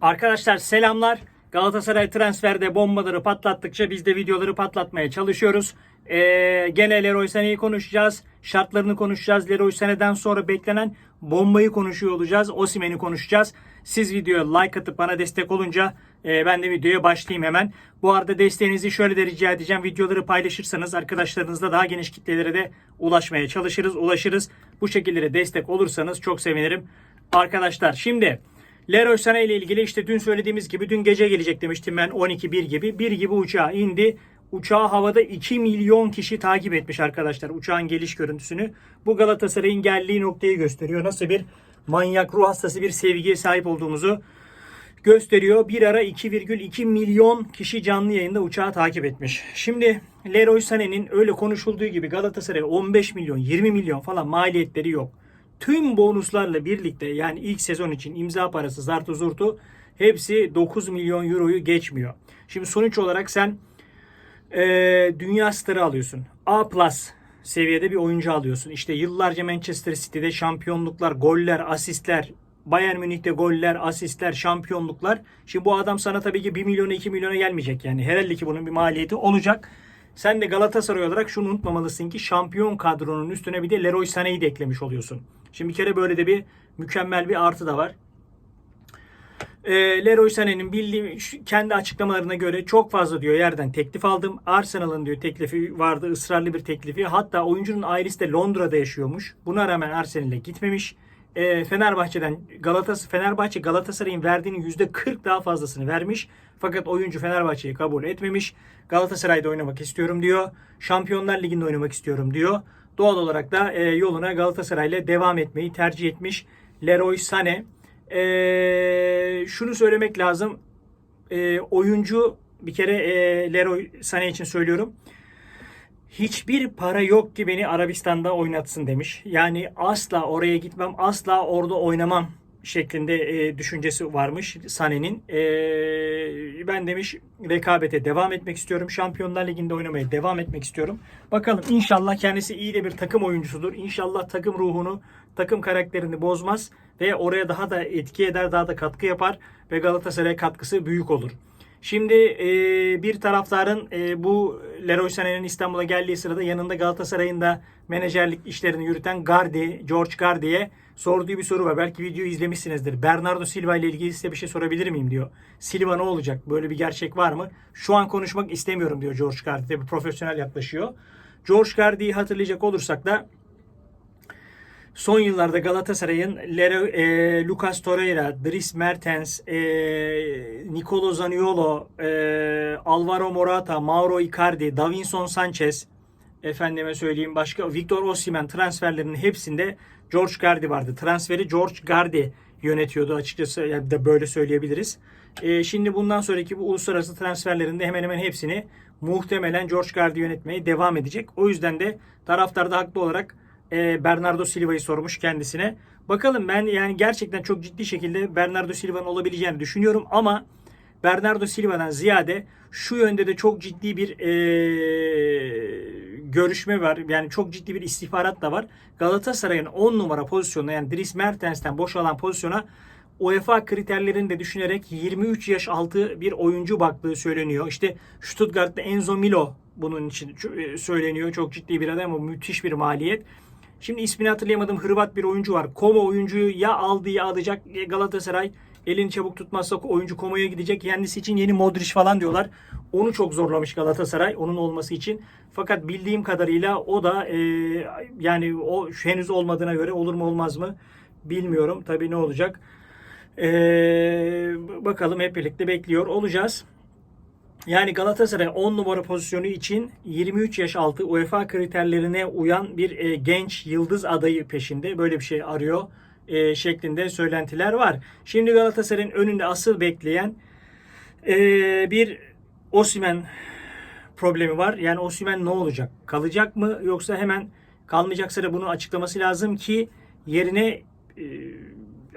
Arkadaşlar selamlar. Galatasaray transferde bombaları patlattıkça biz de videoları patlatmaya çalışıyoruz. Ee, gene Leroy Sané'yi konuşacağız. Şartlarını konuşacağız. Leroy Sané'den sonra beklenen bombayı konuşuyor olacağız. Osimhen'i konuşacağız. Siz videoya like atıp bana destek olunca e, ben de videoya başlayayım hemen. Bu arada desteğinizi şöyle de rica edeceğim. Videoları paylaşırsanız arkadaşlarınızla daha geniş kitlelere de ulaşmaya çalışırız, ulaşırız. Bu şekilde destek olursanız çok sevinirim. Arkadaşlar şimdi Leroy Sané ile ilgili işte dün söylediğimiz gibi dün gece gelecek demiştim ben 12-1 gibi. 1 gibi uçağa indi. Uçağı havada 2 milyon kişi takip etmiş arkadaşlar uçağın geliş görüntüsünü. Bu Galatasaray'ın geldiği noktayı gösteriyor. Nasıl bir manyak ruh hastası bir sevgiye sahip olduğumuzu gösteriyor. Bir ara 2,2 milyon kişi canlı yayında uçağı takip etmiş. Şimdi Leroy Sané'nin öyle konuşulduğu gibi Galatasaray'a 15 milyon 20 milyon falan maliyetleri yok. Tüm bonuslarla birlikte yani ilk sezon için imza parası zartı zurtu hepsi 9 milyon euroyu geçmiyor. Şimdi sonuç olarak sen eee, dünya starı alıyorsun. A plus seviyede bir oyuncu alıyorsun. İşte yıllarca Manchester City'de şampiyonluklar, goller, asistler, Bayern Münih'te goller, asistler, şampiyonluklar. Şimdi bu adam sana tabii ki 1 milyona 2 milyona gelmeyecek yani. Herhalde ki bunun bir maliyeti olacak. Sen de Galatasaray olarak şunu unutmamalısın ki şampiyon kadronun üstüne bir de Leroy Sané'yi de eklemiş oluyorsun. Şimdi bir kere böyle de bir mükemmel bir artı da var. E, Leroy Sané'nin bildiğim kendi açıklamalarına göre çok fazla diyor yerden teklif aldım. Arsenal'ın diyor teklifi vardı ısrarlı bir teklifi. Hatta oyuncunun ailesi de Londra'da yaşıyormuş. Buna rağmen Arsenal'e gitmemiş. E, Fenerbahçe'den Galatas Fenerbahçe Galatasaray'ın verdiğinin %40 daha fazlasını vermiş. Fakat oyuncu Fenerbahçe'yi kabul etmemiş. Galatasaray'da oynamak istiyorum diyor. Şampiyonlar Ligi'nde oynamak istiyorum diyor. Doğal olarak da e, yoluna Galatasaray'la devam etmeyi tercih etmiş Leroy Sané. Ee, şunu söylemek lazım. Ee, oyuncu bir kere e, Leroy Sané için söylüyorum. Hiçbir para yok ki beni Arabistan'da oynatsın demiş. Yani asla oraya gitmem, asla orada oynamam şeklinde e, düşüncesi varmış Sané'nin. Ee, ben demiş rekabete devam etmek istiyorum. Şampiyonlar Ligi'nde oynamaya devam etmek istiyorum. Bakalım inşallah kendisi iyi de bir takım oyuncusudur. İnşallah takım ruhunu, takım karakterini bozmaz ve oraya daha da etki eder, daha da katkı yapar ve Galatasaray'a katkısı büyük olur. Şimdi e, bir taraftarın e, bu Leroy Sané'nin İstanbul'a geldiği sırada yanında Galatasaray'ın da menajerlik işlerini yürüten Gardi, George Gardi'ye sorduğu bir soru var. Belki videoyu izlemişsinizdir. Bernardo Silva ile ilgili size bir şey sorabilir miyim diyor. Silva ne olacak? Böyle bir gerçek var mı? Şu an konuşmak istemiyorum diyor George Gardi. Tabii profesyonel yaklaşıyor. George Gardi'yi hatırlayacak olursak da son yıllarda Galatasaray'ın Lero, e, Lucas Torreira, Dries Mertens, e, Nicolo Zaniolo, e, Alvaro Morata, Mauro Icardi, Davinson Sanchez, efendime söyleyeyim başka Victor Osimhen transferlerinin hepsinde George Gardi vardı. Transferi George Gardi yönetiyordu açıkçası yani da böyle söyleyebiliriz. E, şimdi bundan sonraki bu uluslararası transferlerinde hemen hemen hepsini muhtemelen George Gardi yönetmeye devam edecek. O yüzden de taraftar da haklı olarak e, Bernardo Silva'yı sormuş kendisine. Bakalım ben yani gerçekten çok ciddi şekilde Bernardo Silva'nın olabileceğini düşünüyorum ama Bernardo Silva'dan ziyade şu yönde de çok ciddi bir e, görüşme var. Yani çok ciddi bir istihbarat da var. Galatasaray'ın 10 numara pozisyonuna yani Dries Mertens'ten boşalan pozisyona UEFA kriterlerini de düşünerek 23 yaş altı bir oyuncu baktığı söyleniyor. İşte Stuttgart'ta Enzo Milo bunun için e, söyleniyor. Çok ciddi bir adam ama müthiş bir maliyet. Şimdi ismini hatırlayamadığım Hırvat bir oyuncu var. Koma oyuncuyu ya aldı ya alacak Galatasaray. Elini çabuk tutmazsa oyuncu Koma'ya gidecek. Kendisi için yeni Modric falan diyorlar. Onu çok zorlamış Galatasaray onun olması için. Fakat bildiğim kadarıyla o da e, yani o henüz olmadığına göre olur mu olmaz mı bilmiyorum. Tabii ne olacak. E, bakalım hep birlikte bekliyor olacağız. Yani Galatasaray 10 numara pozisyonu için 23 yaş altı UEFA kriterlerine uyan bir e, genç yıldız adayı peşinde. Böyle bir şey arıyor e, şeklinde söylentiler var. Şimdi Galatasaray'ın önünde asıl bekleyen e, bir Osimen problemi var. Yani Osimen ne olacak? Kalacak mı yoksa hemen kalmayacaksa da bunu açıklaması lazım ki yerine e,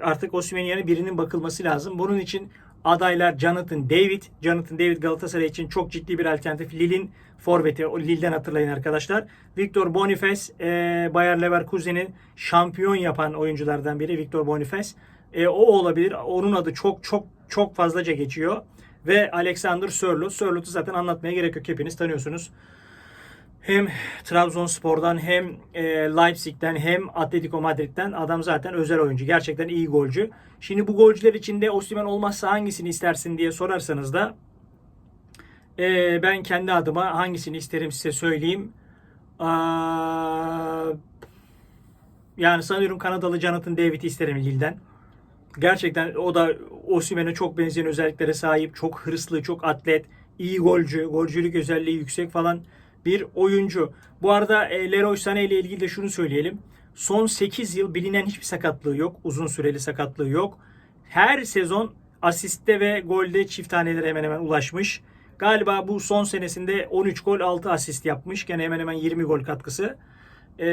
artık Osimhen'in yerine birinin bakılması lazım. Bunun için adaylar Jonathan David. Jonathan David Galatasaray için çok ciddi bir alternatif. Lille'in forveti. O Lille'den hatırlayın arkadaşlar. Victor Boniface, e, Bayer Leverkusen'in şampiyon yapan oyunculardan biri Victor Boniface. E, o olabilir. Onun adı çok çok çok fazlaca geçiyor. Ve Alexander Sörloth. Sörloth'u zaten anlatmaya gerek yok. Hepiniz tanıyorsunuz. Hem Trabzonspor'dan hem e, Leipzig'ten hem Atletico Madrid'den adam zaten özel oyuncu. Gerçekten iyi golcü. Şimdi bu golcüler içinde Osimhen olmazsa hangisini istersin diye sorarsanız da e, ben kendi adıma hangisini isterim size söyleyeyim. Yani sanıyorum Kanadalı Jonathan David'i isterim Lille'den. Gerçekten o da Osimhen'e çok benzeyen özelliklere sahip. Çok hırslı, çok atlet, iyi golcü, golcülük özelliği yüksek falan bir oyuncu. Bu arada e, Leroy Sané ile ilgili de şunu söyleyelim. Son 8 yıl bilinen hiçbir sakatlığı yok. Uzun süreli sakatlığı yok. Her sezon asiste ve golde çift tanelere hemen hemen ulaşmış. Galiba bu son senesinde 13 gol 6 asist yapmış. Gene hemen hemen 20 gol katkısı. Ee,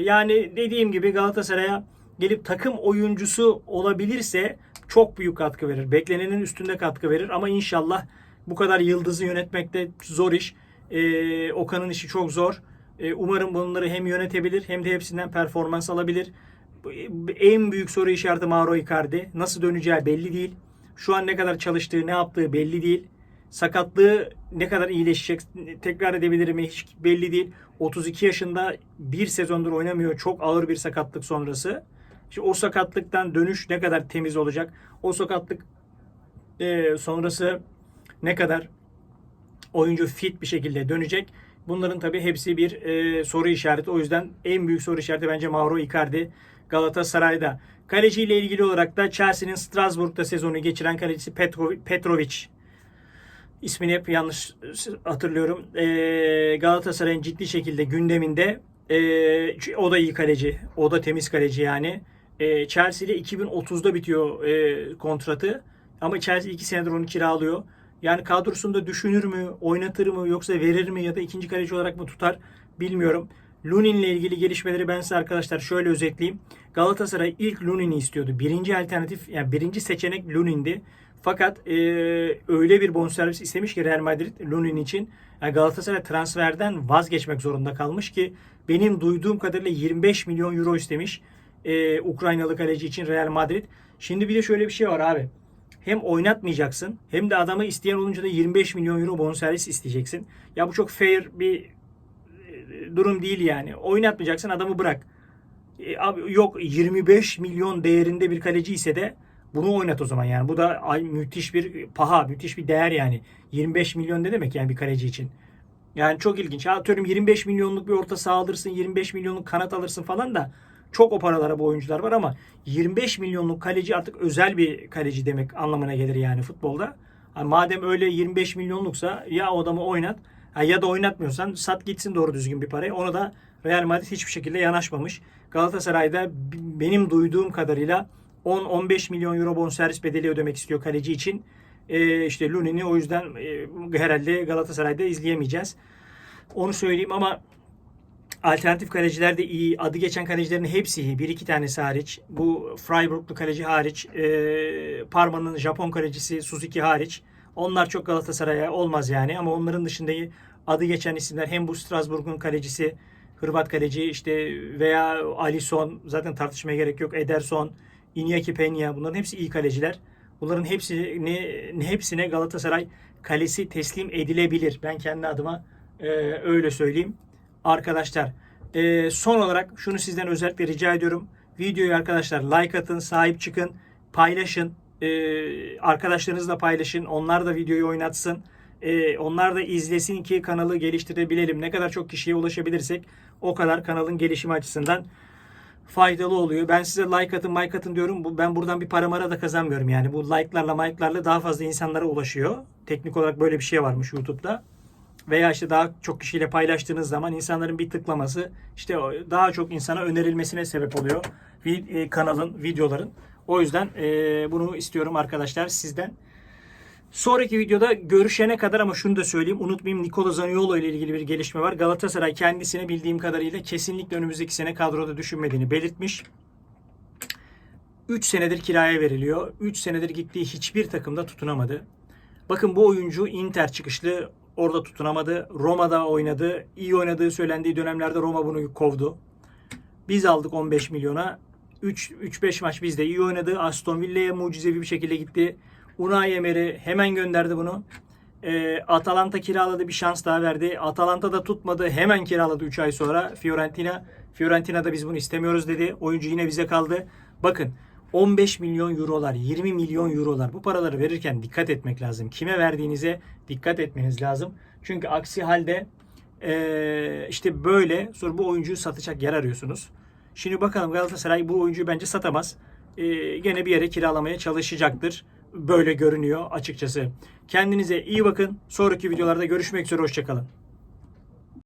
yani dediğim gibi Galatasaray'a gelip takım oyuncusu olabilirse çok büyük katkı verir. Beklenenin üstünde katkı verir ama inşallah bu kadar yıldızı yönetmekte zor iş. Ee, Okan'ın işi çok zor. Ee, umarım bunları hem yönetebilir hem de hepsinden performans alabilir. En büyük soru işareti Mauro Icardi. Nasıl döneceği belli değil. Şu an ne kadar çalıştığı, ne yaptığı belli değil. Sakatlığı ne kadar iyileşecek, tekrar edebilir mi hiç belli değil. 32 yaşında bir sezondur oynamıyor. Çok ağır bir sakatlık sonrası. İşte o sakatlıktan dönüş ne kadar temiz olacak? O sakatlık e, sonrası ne kadar oyuncu fit bir şekilde dönecek? Bunların tabii hepsi bir e, soru işareti. O yüzden en büyük soru işareti bence Mauro Icardi Galatasaray'da. Kaleci ile ilgili olarak da Chelsea'nin Strasbourg'da sezonu geçiren kalecisi Petro, Petrovic ismini hep yanlış hatırlıyorum. E, Galatasaray'ın ciddi şekilde gündeminde e, o da iyi kaleci. O da temiz kaleci yani. E, Chelsea ile 2030'da bitiyor e, kontratı. Ama Chelsea 2 senedir onu kiralıyor. Yani kadrosunda düşünür mü, oynatır mı yoksa verir mi ya da ikinci kaleci olarak mı tutar bilmiyorum. Lunin ile ilgili gelişmeleri ben size arkadaşlar şöyle özetleyeyim. Galatasaray ilk Lunin'i istiyordu. Birinci alternatif yani birinci seçenek Lunin'di. Fakat e, öyle bir bonservis istemiş ki Real Madrid Lunin için yani Galatasaray transferden vazgeçmek zorunda kalmış ki benim duyduğum kadarıyla 25 milyon euro istemiş e, Ukraynalı kaleci için Real Madrid. Şimdi bir de şöyle bir şey var abi. Hem oynatmayacaksın hem de adamı isteyen olunca da 25 milyon euro bonservis isteyeceksin. Ya bu çok fair bir e, durum değil yani. Oynatmayacaksın adamı bırak. E, abi yok 25 milyon değerinde bir kaleci ise de bunu oynat o zaman yani. Bu da ay, müthiş bir paha, müthiş bir değer yani. 25 milyon ne demek yani bir kaleci için? Yani çok ilginç. Atıyorum 25 milyonluk bir orta saha alırsın, 25 milyonluk kanat alırsın falan da çok o paralara bu oyuncular var ama 25 milyonluk kaleci artık özel bir kaleci demek anlamına gelir yani futbolda. Yani madem öyle 25 milyonluksa ya o adamı oynat ya da oynatmıyorsan sat gitsin doğru düzgün bir parayı. Ona da Real Madrid hiçbir şekilde yanaşmamış. Galatasaray'da benim duyduğum kadarıyla 10-15 milyon euro bonservis bedeli ödemek istiyor kaleci için. Ee, işte Lunin'i o yüzden e, herhalde Galatasaray'da izleyemeyeceğiz. Onu söyleyeyim ama alternatif kaleciler de iyi. Adı geçen kalecilerin hepsi iyi. Bir iki tanesi hariç. Bu Freiburglu kaleci hariç. E, Parma'nın Japon kalecisi Suzuki hariç. Onlar çok Galatasaray'a olmaz yani. Ama onların dışında adı geçen isimler hem bu Strasbourg'un kalecisi Hırvat kaleci işte veya Alisson zaten tartışmaya gerek yok. Ederson, Iñaki Peña bunların hepsi iyi kaleciler. Bunların hepsini hepsine Galatasaray kalesi teslim edilebilir. Ben kendi adıma e, öyle söyleyeyim. Arkadaşlar e, son olarak şunu sizden özellikle rica ediyorum. Videoyu arkadaşlar like atın, sahip çıkın, paylaşın. E, arkadaşlarınızla paylaşın. Onlar da videoyu oynatsın. E, onlar da izlesin ki kanalı geliştirebilelim. Ne kadar çok kişiye ulaşabilirsek o kadar kanalın gelişimi açısından faydalı oluyor. Ben size like atın, like atın diyorum. Bu, ben buradan bir para mara da kazanmıyorum yani. Bu like'larla, like'larla daha fazla insanlara ulaşıyor. Teknik olarak böyle bir şey varmış YouTube'da. Veya işte daha çok kişiyle paylaştığınız zaman insanların bir tıklaması işte daha çok insana önerilmesine sebep oluyor. E, kanalın, videoların. O yüzden e, bunu istiyorum arkadaşlar sizden. Sonraki videoda görüşene kadar ama şunu da söyleyeyim. Unutmayayım Nikola Zaniolo ile ilgili bir gelişme var. Galatasaray kendisine bildiğim kadarıyla kesinlikle önümüzdeki sene kadroda düşünmediğini belirtmiş. 3 senedir kiraya veriliyor. 3 senedir gittiği hiçbir takımda tutunamadı. Bakın bu oyuncu Inter çıkışlı orada tutunamadı. Roma'da oynadı. İyi oynadığı söylendiği dönemlerde Roma bunu kovdu. Biz aldık 15 milyona. 3-5 maç bizde iyi oynadı. Aston Villa'ya mucizevi bir şekilde gitti. Unai Emery hemen gönderdi bunu. Ee, Atalanta kiraladı bir şans daha verdi. Atalanta da tutmadı. Hemen kiraladı 3 ay sonra Fiorentina. Fiorentina'da biz bunu istemiyoruz dedi. Oyuncu yine bize kaldı. Bakın 15 milyon eurolar, 20 milyon eurolar bu paraları verirken dikkat etmek lazım. Kime verdiğinize dikkat etmeniz lazım. Çünkü aksi halde ee, işte böyle sonra bu oyuncuyu satacak yer arıyorsunuz. Şimdi bakalım Galatasaray bu oyuncuyu bence satamaz. Ee, gene bir yere kiralamaya çalışacaktır. Böyle görünüyor açıkçası. Kendinize iyi bakın. Sonraki videolarda görüşmek üzere. Hoşçakalın.